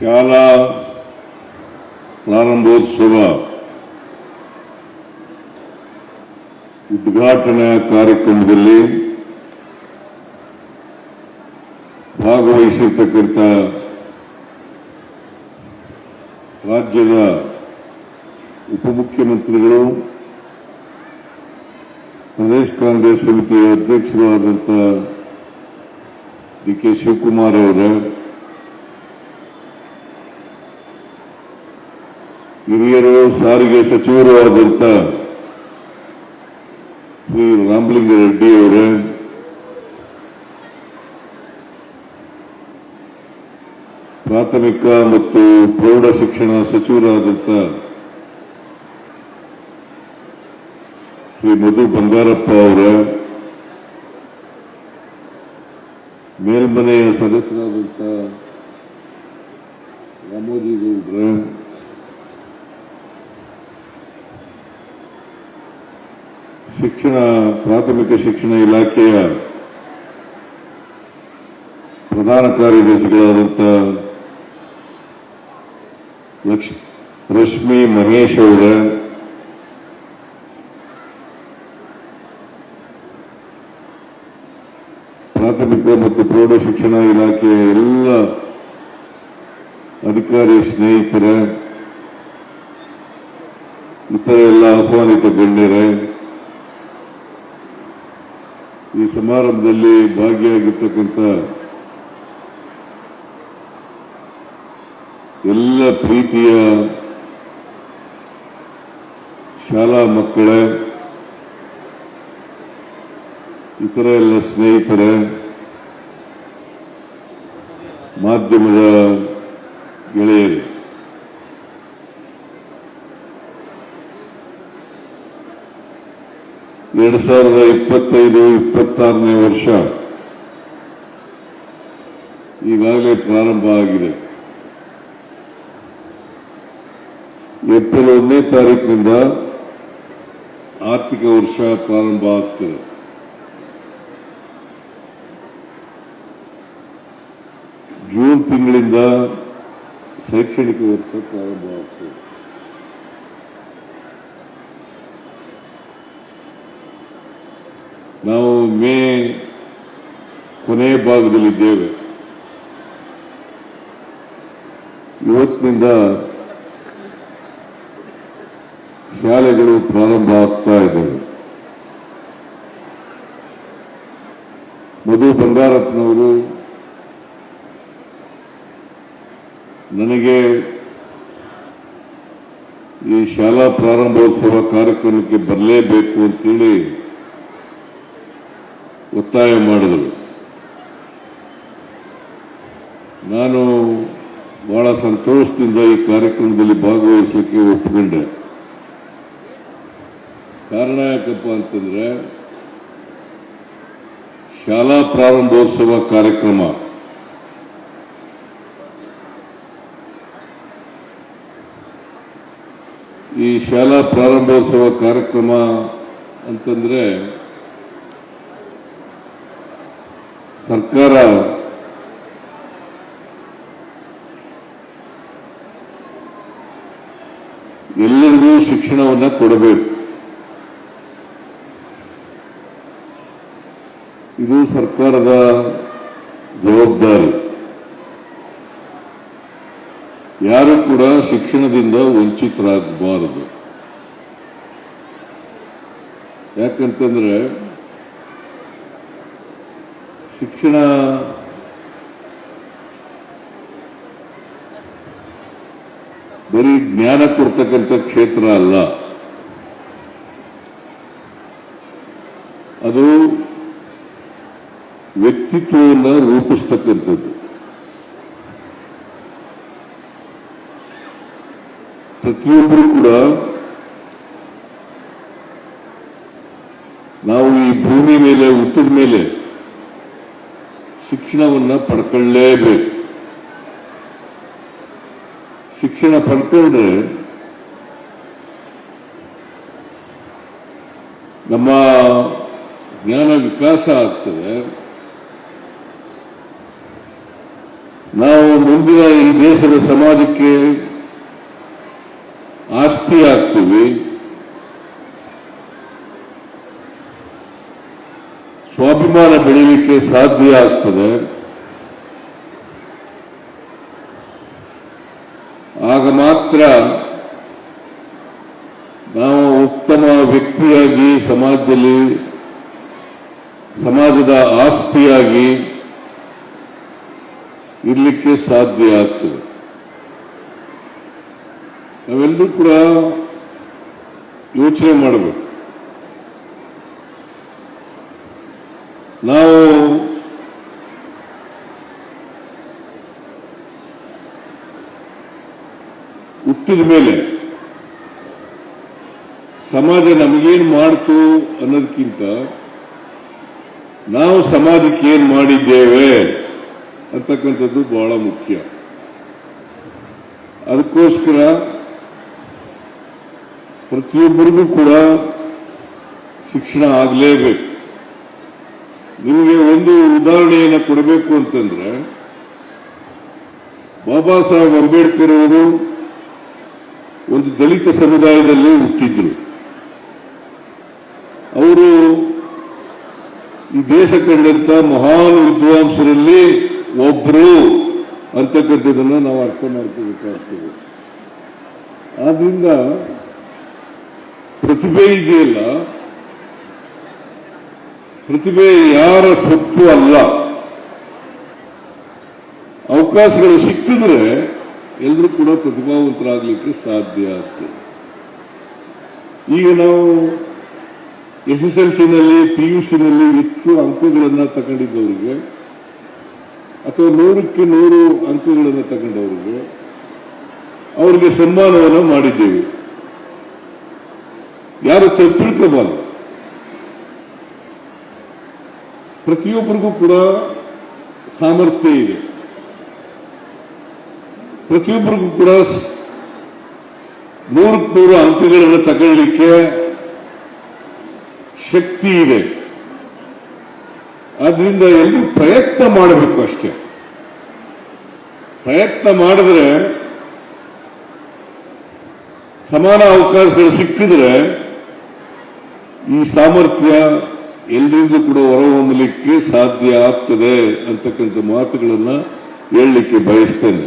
ಶಾಲಾ ಪ್ರಾರಂಭೋತ್ಸವ ಉದ್ಘಾಟನಾ ಕಾರ್ಯಕ್ರಮದಲ್ಲಿ ಭಾಗವಹಿಸಿರ್ತಕ್ಕಂಥ ರಾಜ್ಯದ ಉಪಮುಖ್ಯಮಂತ್ರಿಗಳು, ಪ್ರದೇಶ ಕಾಂಗ್ರೆಸ್ ಸಮಿತಿಯ ಅಧ್ಯಕ್ಷರಾದಂಥ ಡಿ ಕೆ ಶಿವಕುಮಾರ್ ಅವರ ಹಿರಿಯರು, ಸಾರಿಗೆ ಸಚಿವರು ಆದಂತ ಶ್ರೀ ರಾಮಲಿಂಗ ರೆಡ್ಡಿ ಅವರೇ, ಪ್ರಾಥಮಿಕ ಮತ್ತು ಪ್ರೌಢ ಶಿಕ್ಷಣ ಸಚಿವರಾದಂಥ ಶ್ರೀ ಮಧು ಬಂಗಾರಪ್ಪ ಅವರ, ಮೇಲ್ಮನೆಯ ಸದಸ್ಯರಾದಂಥ ರಾಮೋಜಿ ಗೌಡ್ರ ಶಿಕ್ಷಣ, ಪ್ರಾಥಮಿಕ ಶಿಕ್ಷಣ ಇಲಾಖೆಯ ಪ್ರಧಾನ ಕಾರ್ಯದರ್ಶಿಗಳಾದಂಥ ಲಕ್ಷ್ಮಿ ರಶ್ಮಿ ಮಹೇಶ್ ಅವರ, ಪ್ರಾಥಮಿಕ ಮತ್ತು ಪ್ರೌಢ ಶಿಕ್ಷಣ ಇಲಾಖೆಯ ಎಲ್ಲ ಅಧಿಕಾರಿ ಸ್ನೇಹಿತರ, ಇತರ ಎಲ್ಲ ಆಹ್ವಾನಿತ ಗಣ್ಯರೇ ಈ ಸಮಾರಂಭದಲ್ಲಿ ಭಾಗಿಯಾಗಿರ್ತಕ್ಕಂಥ ಎಲ್ಲ ಪ್ರೀತಿಯ ಶಾಲಾ ಮಕ್ಕಳೇ ಇತರ ಎಲ್ಲ ಸ್ನೇಹಿತರೇ ಮಾಧ್ಯಮದ ಗೆಳೆಯರು ಎರಡು ಸಾವಿರದ ಇಪ್ಪತ್ತೈದು, ಇಪ್ಪತ್ತಾರನೇ ವರ್ಷ. ಈಗಾಗಲೇ ಪ್ರಾರಂಭ ಆಗಿದೆ. ಏಪ್ರಿಲ್ ಒಂದನೇ ತಾರೀಕಿನಿಂದ ಆರ್ಥಿಕ ವರ್ಷ ಪ್ರಾರಂಭ ಆಗ್ತದೆ. ಜೂನ್ ತಿಂಗಳಿಂದ ಶೈಕ್ಷಣಿಕ ವರ್ಷ ಪ್ರಾರಂಭ ಆಗ್ತದೆ. ನಾವು ಮೇ ಕೊನೆ ಭಾಗದಲ್ಲಿದ್ದೇವೆ. ಇವತ್ತಿನಿಂದ ಶಾಲೆಗಳು ಪ್ರಾರಂಭ ಆಗ್ತಾ ಇದ್ದಾವೆ. ಮಧು ಬಂಗಾರಪ್ಪನವರು ನನಗೆ ಈ ಶಾಲಾ ಪ್ರಾರಂಭೋತ್ಸವ ಕಾರ್ಯಕ್ರಮಕ್ಕೆ ಬರಲೇಬೇಕು ಅಂತೇಳಿ ಒತ್ತಾಯ ಮಾಡಿದರು ನಾನು ಬಹಳ ಸಂತೋಷದಿಂದ ಈ ಕಾರ್ಯಕ್ರಮದಲ್ಲಿ ಭಾಗವಹಿಸಲಿಕ್ಕೆ ಒಪ್ಪಿಕೊಂಡೆ. ಕಾರಣ ಯಾಕಪ್ಪ ಅಂತಂದ್ರೆ, ಶಾಲಾ ಪ್ರಾರಂಭೋತ್ಸವ ಕಾರ್ಯಕ್ರಮ. ಈ ಶಾಲಾ ಪ್ರಾರಂಭೋತ್ಸವ ಕಾರ್ಯಕ್ರಮ ಅಂತಂದ್ರೆ ಸರ್ಕಾರ ಎಲ್ಲರಿಗೂ ಶಿಕ್ಷಣವನ್ನು ಕೊಡಬೇಕು. ಇದು ಸರ್ಕಾರದ ಜವಾಬ್ದಾರಿ. ಯಾರು ಕೂಡ ಶಿಕ್ಷಣದಿಂದ ವಂಚಿತರಾಗಬಾರದು. ಯಾಕಂತಂದ್ರೆ ಶಿಕ್ಷಣ ಬರೀ ಜ್ಞಾನ ಕೊಡ್ತಕ್ಕಂಥ ಕ್ಷೇತ್ರ ಅಲ್ಲ. ಅದು ವ್ಯಕ್ತಿತ್ವವನ್ನು ರೂಪಿಸ್ತಕ್ಕಂಥದ್ದು. ಪ್ರತಿಯೊಬ್ಬರು ಕೂಡ ನಾವು ಈ ಭೂಮಿ ಮೇಲೆ ಹುಟ್ಟಿದ ಮೇಲೆ ಶಿಕ್ಷಣವನ್ನ ಪಡ್ಕೊಳ್ಳೇಬೇಕು. ಶಿಕ್ಷಣ ಪಡ್ಕೊಂಡ್ರೆ ನಮ್ಮ ಜ್ಞಾನ ವಿಕಾಸ ಆಗ್ತದೆ. ನಾವು ಮುಂದಿನ ಈ ದೇಶದ ಸಮಾಜಕ್ಕೆ ಆಸ್ತಿ ಆಗ್ತೀವಿ. ಸ್ವಾಭಿಮಾನ ಬೆಳೀಲಿಕ್ಕೆ ಸಾಧ್ಯ ಆಗ್ತದೆ. ಆಗ ಮಾತ್ರ ನಾವು ಉತ್ತಮ ವ್ಯಕ್ತಿಯಾಗಿ ಸಮಾಜದಲ್ಲಿ, ಸಮಾಜದ ಆಸ್ತಿಯಾಗಿ ಇರಲಿಕ್ಕೆ ಸಾಧ್ಯ ಆಗ್ತದೆ. ನಾವೆಲ್ಲರೂ ಕೂಡ ಯೋಚನೆ ಮಾಡಬೇಕು. ನಾವು ಹುಟ್ಟಿದ ಮೇಲೆ ಸಮಾಜ ನಮಗೇನು ಮಾಡ್ತು ಅನ್ನೋದಕ್ಕಿಂತ ನಾವು ಸಮಾಜಕ್ಕೆ ಏನ್ ಮಾಡಿದ್ದೇವೆ ಅಂತಕ್ಕಂಥದ್ದು ಬಹಳ ಮುಖ್ಯ. ಅದಕ್ಕೋಸ್ಕರ ಪ್ರತಿಯೊಬ್ಬರಿಗೂ ಕೂಡ ಶಿಕ್ಷಣ ಆಗಲೇಬೇಕು. ನಿಮಗೆ ಒಂದು ಉದಾಹರಣೆಯನ್ನು ಕೊಡಬೇಕು ಅಂತಂದ್ರೆ, ಬಾಬಾ ಸಾಹೇಬ್ ಅಂಬೇಡ್ಕರ್ ಅವರು ಒಂದು ದಲಿತ ಸಮುದಾಯದಲ್ಲಿ ಹುಟ್ಟಿದ್ರು. ಅವರು ಈ ದೇಶ ಕಂಡಂತ ಮಹಾನ್ ವಿದ್ವಾಂಸರಲ್ಲಿ ಒಬ್ರು ಅಂತಕ್ಕಂಥದ್ದನ್ನು ನಾವು ಅರ್ಥ ಮಾಡ್ಕೋಬೇಕಾಗ್ತದೆ. ಆದ್ರಿಂದ ಪ್ರತಿಭೆ ಇದೆಯಲ್ಲ ಪ್ರತಿಭೆ ಯಾರ ಸೊತ್ತು ಅಲ್ಲ. ಅವಕಾಶಗಳು ಸಿಕ್ಕಿದ್ರೆ ಎಲ್ಲರೂ ಕೂಡ ಪ್ರತಿಭಾವಂತರಾಗಲಿಕ್ಕೆ ಸಾಧ್ಯ ಆಗ್ತದೆ. ಈಗ ನಾವು ಎಸ್ ಎಸ್ ಎಲ್ ಸಿನಲ್ಲಿ ಪಿ ಯು ಸಿನಲ್ಲಿ ಹೆಚ್ಚು ಅಂಕಗಳನ್ನು ತಗೊಂಡಿದ್ದವರಿಗೆ, ಅಥವಾ ನೂರಕ್ಕೆ ನೂರು ಅಂಕಗಳನ್ನು ತಗೊಂಡವರಿಗೆ, ಅವರಿಗೆ ಸನ್ಮಾನವನ್ನು ಮಾಡಿದ್ದೇವೆ. ಯಾರು ತಪ್ಪಿಳ್ಕೋಬಾರದು ಪ್ರತಿಯೊಬ್ಬರಿಗೂ ಕೂಡ ಸಾಮರ್ಥ್ಯ ಇದೆ. ಪ್ರತಿಯೊಬ್ಬರಿಗೂ ಕೂಡ ನೂರಕ್ಕೆ ನೂರು ಅಂಕಗಳನ್ನು ತಗೊಳ್ಳಿಕ್ಕೆ ಶಕ್ತಿ ಇದೆ. ಆದ್ರಿಂದ ಎಲ್ಲರೂ ಪ್ರಯತ್ನ ಮಾಡಬೇಕು ಅಷ್ಟೇ. ಪ್ರಯತ್ನ ಮಾಡಿದ್ರೆ ಸಮಾನ ಅವಕಾಶಗಳು ಸಿಕ್ಕಿದ್ರೆ ಈ ಸಾಮರ್ಥ್ಯ ಎಲ್ಲರಿಗೂ ಕೂಡ ಹೊರಹೊಮ್ಮಲಿಕ್ಕೆ ಸಾಧ್ಯ ಆಗ್ತದೆ ಅಂತಕ್ಕಂಥ ಮಾತುಗಳನ್ನ ಹೇಳಲಿಕ್ಕೆ ಬಯಸ್ತೇನೆ.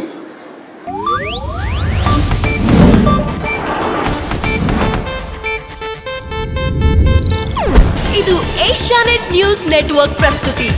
ಇದು ಏಷ್ಯಾನೆಟ್ ನ್ಯೂಸ್ ನೆಟ್ವರ್ಕ್ ಪ್ರಸ್ತುತಿ.